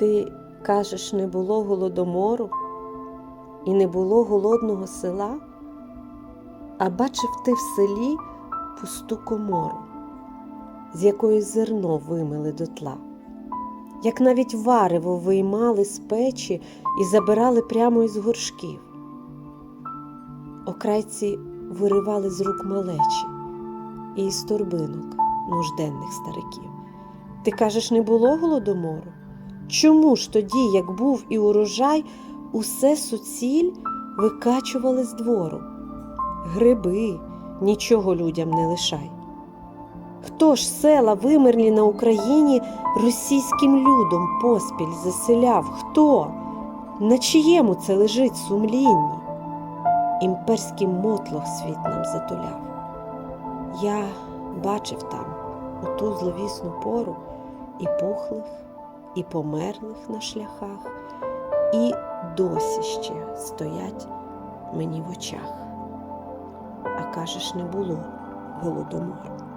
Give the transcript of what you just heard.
Ти кажеш, не було голодомору і не було голодного села, а бачив ти в селі пусту комору, з якої зерно вимили дотла, як навіть варево виймали з печі і забирали прямо із горшків. Окрайці виривали з рук малечі і із торбинок нужденних стариків. Ти кажеш, не було голодомору? Чому ж тоді, як був і урожай, усе суціль викачували з двору? Гриби, нічого людям не лишай. Хто ж села вимерлі на Україні російським людом поспіль заселяв? Хто? На чиєму це лежить сумлінні? Імперський мотлох світ нам затуляв. Я бачив там у ту зловісну пору і пухлих, і померлих на шляхах, і досі ще стоять мені в очах. А кажеш, не було голодомору.